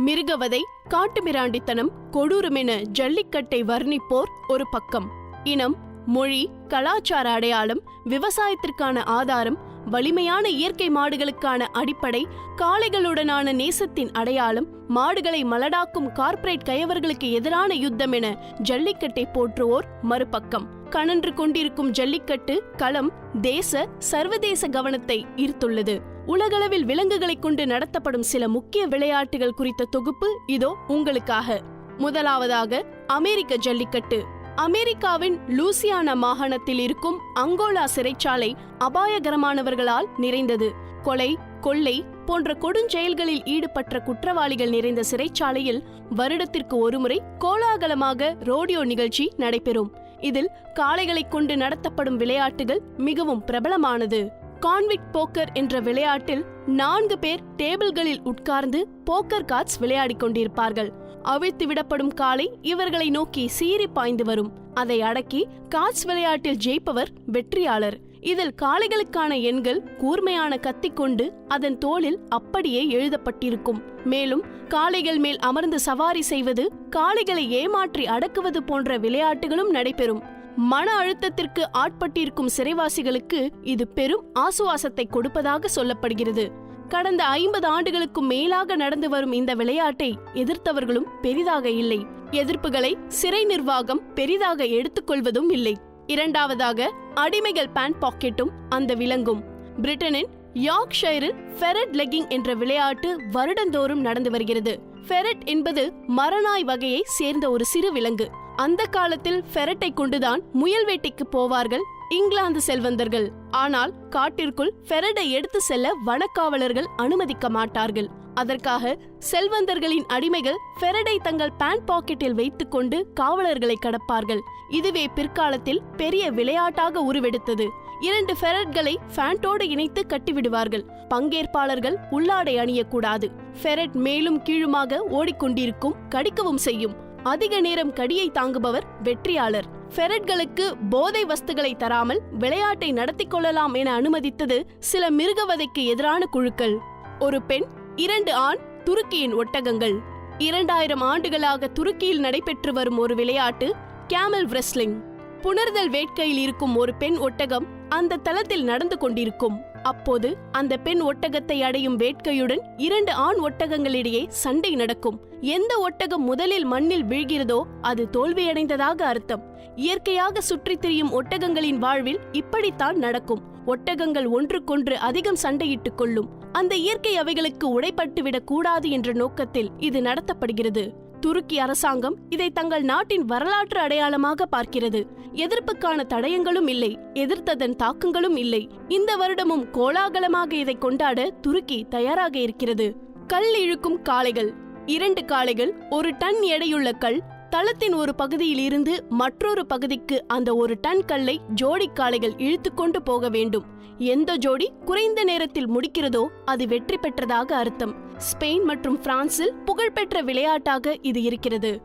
மிருகவதை காட்டுமிராண்டித்தனம் கொடூரமென ஜல்லிக்கட்டை வர்ணிப்போர் ஒரு பக்கம். இனம் மொழி கலாச்சார அடையாளம் விவசாயத்திற்கான ஆதாரம் வலிமையான இயற்கை மாடுகளுக்கான அடிப்படை காளைகளுடனான நேசத்தின் அடையாளம் மாடுகளை மலடாக்கும் கார்ப்பரேட் கயவர்களுக்கு எதிரான யுத்தம் என ஜல்லிக்கட்டை போற்றுவோர் மறுபக்கம். கணன்று கொண்டிருக்கும் ஜல்லிக்கட்டு களம் தேச சர்வதேச கவனத்தை ஈர்த்துள்ளது. உலகளவில் விலங்குகளை கொண்டு நடத்தப்படும் சில முக்கிய விளையாட்டுகள் குறித்த தொகுப்பு இதோ உங்களுக்காக. முதலாவதாக அமெரிக்க ஜல்லிக்கட்டு. அமெரிக்காவின் லூசியானா மாகாணத்தில் இருக்கும் அங்கோலா சிறைச்சாலை அபாயகரமானவர்களால் நிறைந்தது. கொலை கொள்ளை போன்ற கொடுஞ்செயல்களில் ஈடுபட்ட குற்றவாளிகள் நிறைந்த சிறைச்சாலையில் வருடத்திற்கு ஒருமுறை கோலாகலமாக ரோடியோ நிகழ்ச்சி நடைபெறும். இதில் காளைகளைக் கொண்டு நடத்தப்படும் விளையாட்டுகள் மிகவும் பிரபலமானது. கான்விக் போக்கர் என்ற விளையாட்டில் நான்கு பேர் டேபிள்களில் உட்கார்ந்து போக்கர் கார்ட்ஸ் விளையாடிக் கொண்டிருப்பார்கள். அவிழ்த்து விடப்படும் காளை இவர்களை நோக்கி சீறி பாய்ந்து வரும். அதை அடக்கி காட்ஸ் விளையாட்டில் ஜெயிப்பவர் வெற்றியாளர். இதில் காளைகளுக்கான எண்கள் கூர்மையான கத்தி கொண்டு அதன் தோளில் அப்படியே எழுதப்பட்டிருக்கும். மேலும் காளைகள் மேல் அமர்ந்து சவாரி செய்வது காளைகளை ஏமாற்றி அடக்குவது போன்ற விளையாட்டுகளும் நடைபெறும். மன அழுத்தத்திற்கு ஆட்பட்டிருக்கும் சிறைவாசிகளுக்கு இது பெரும் ஆசுவாசத்தை கொடுப்பதாக சொல்லப்படுகிறது. கடந்த ஐம்பது ஆண்டுகளுக்கும் மேலாக நடந்து வரும் இந்த விளையாட்டை எதிர்த்தவர்களும் பெரிதாக இல்லை. எதிர்ப்புகளை சிறை நிர்வாகம் பெரிதாக எடுத்துக்கொள்வதும் இல்லை. இரண்டாவதாக அடிமைகள் பேண்ட் பாக்கெட்டும் அந்த விலங்கும். பிரிட்டனின் யார்க்ஷைரில் ஃபெரட் லெக்கிங் என்ற விளையாட்டு வருடந்தோறும் நடந்து வருகிறது. ஃபெரட் என்பது மரநாய் வகையை சேர்ந்த ஒரு சிறு விலங்கு. அந்த காலத்தில் ஃபெரட்டை கொண்டுதான் முயல் வேட்டைக்கு போவார்கள் இங்கிலாந்து செல்வந்தர்கள். ஆனால் காட்டிற்குள் ஃபெரடை எடுத்து செல்ல வனக்காவலர்கள் அனுமதிக்க மாட்டார்கள். அதற்காக செல்வந்தர்களின் அடிமைகள் ஃபெரடை தங்கள் பேண்ட் பாக்கெட்டில் வைத்துக்கொண்டு காவலர்களை கடப்பார்கள். இதுவே பிற்காலத்தில் பெரிய விளையாட்டாக உருவெடுத்தது. இரண்டு ஃபெரட்களை ஃபேண்டோடு இணைத்து கட்டிவிடுவார்கள். பங்கேற்பாளர்கள் உள்ளாடை அணியக்கூடாது. ஃபெரட் மேலும் கீழுமாக ஓடிக்கொண்டிருக்கும் கடிக்கவும் செய்யும். அதிக நேரம் கடியை தாங்குபவர் வெற்றியாளர். ஃபெரட்களுக்கு போதை வஸ்துகளை தராமல் விளையாட்டை நடத்தி கொள்ளலாம் என அனுமதித்தது சில மிருகவதைக்கு எதிரான குழுக்கள். ஒரு பெண் இரண்டு ஆண் துருக்கியின் ஒட்டகங்கள். இரண்டாயிரம் ஆண்டுகளாக துருக்கியில் நடைபெற்று வரும் ஒரு விளையாட்டு கேமல் ரெஸ்லிங் புணர்தல் வேட்கையில் இருக்கும் ஒரு பெண் ஒட்டகம் அந்த தளத்தில் நடந்து கொண்டிருக்கும். அப்போது அந்த பெண் ஒட்டகத்தை அடையும் வேட்கையுடன் இரண்டு ஆண் ஒட்டகங்களிடையே சண்டை நடக்கும். எந்த ஒட்டகம் முதலில் மண்ணில் வீழ்கிறதோ அது தோல்வியடைந்ததாக அர்த்தம். இயற்கையாக சுற்றித் திரியும் ஒட்டகங்களின் வாழ்வில் இப்படித்தான் நடக்கும். ஒட்டகங்கள் ஒன்றுக்கொன்று அதிகம் சண்டையிட்டுக் கொள்ளும். அந்த இயற்கை அவைகளுக்கு உடைப்பட்டுவிடக் கூடாது என்ற நோக்கத்தில் இது நடத்தப்படுகிறது. துருக்கி அரசாங்கம் இதை தங்கள் நாட்டின் வரலாற்று அடையாளமாக பார்க்கிறது. எதிர்ப்புக்கான தடயங்களும் இல்லை எதிர்த்ததன் தாக்கங்களும் இல்லை. இந்த வருடமும் கோலாகலமாக இதை கொண்டாட துருக்கி தயாராக இருக்கிறது. கல் இழுக்கும் காளைகள் இரண்டு காளைகள் ஒரு டன் எடையுள்ள கல் தளத்தின் ஒரு பகுதியில் இருந்து மற்றொரு பகுதிக்கு அந்த ஒரு டன் கல்லை ஜோடி காளைகள் இழுத்துக்கொண்டு போக வேண்டும். எந்த ஜோடி குறைந்த நேரத்தில் முடிக்கிறதோ அது வெற்றி பெற்றதாக அர்த்தம். ஸ்பெயின் மற்றும் பிரான்சில் புகழ்பெற்ற விளையாட்டாக இது இருக்கிறது.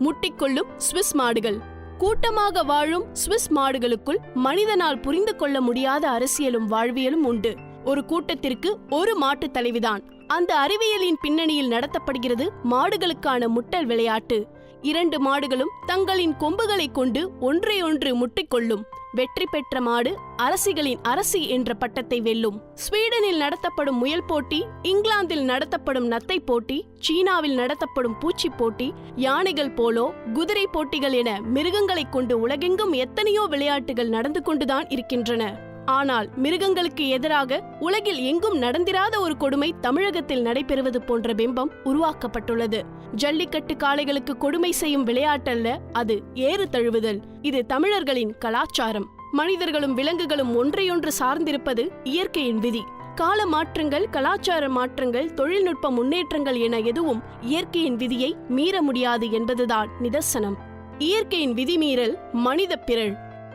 முட்டிக்கொள்ளும் சுவிஸ் மாடுகள். கூட்டமாக வாழும் சுவிஸ் மாடுகளுக்குள் மனிதனால் புரிந்து கொள்ள முடியாத அரசியலும் வாழ்வியலும் உண்டு. ஒரு கூட்டத்திற்கு ஒரு மாட்டுத் தலைவிதான். அந்த அறிவியலின் பின்னணியில் நடத்தப்படுகிறது மாடுகளுக்கான முட்டல் விளையாட்டு. இரண்டு மாடுகளும் தங்களின் கொம்புகளை கொண்டு ஒன்றையொன்று முட்டிக்கொள்ளும். வெற்றி பெற்ற மாடு அரசிகளின் அரசி என்ற பட்டத்தை வெல்லும். ஸ்வீடனில் நடத்தப்படும் முயல் போட்டி இங்கிலாந்தில் நடத்தப்படும் நத்தை போட்டி சீனாவில் நடத்தப்படும் பூச்சி போட்டி யானைகள் போலோ குதிரை போட்டிகள் என மிருகங்களைக் கொண்டு உலகெங்கும் எத்தனையோ விளையாட்டுகள் நடந்து கொண்டுதான் இருக்கின்றன. ஆனால் மிருகங்களுக்கு எதிராக உலகில் எங்கும் நடந்திராத ஒரு கொடுமை தமிழகத்தில் நடைபெறுவது போன்ற பிம்பம் உருவாக்கப்பட்டுள்ளது. ஜல்லிக்கட்டு காளைகளுக்கு கொடுமை செய்யும் விளையாட்டல்ல அது ஏறு தழுவுதல். இது தமிழர்களின் கலாச்சாரம். மனிதர்களும் விலங்குகளும் ஒன்றையொன்று சார்ந்திருப்பது இயற்கையின் விதி. கால மாற்றங்கள் கலாச்சார மாற்றங்கள் தொழில்நுட்ப முன்னேற்றங்கள் என எதுவும் இயற்கையின் விதியை மீற முடியாது என்பதுதான் நிதர்சனம். இயற்கையின் விதிமீறல் மனித பிறழ்.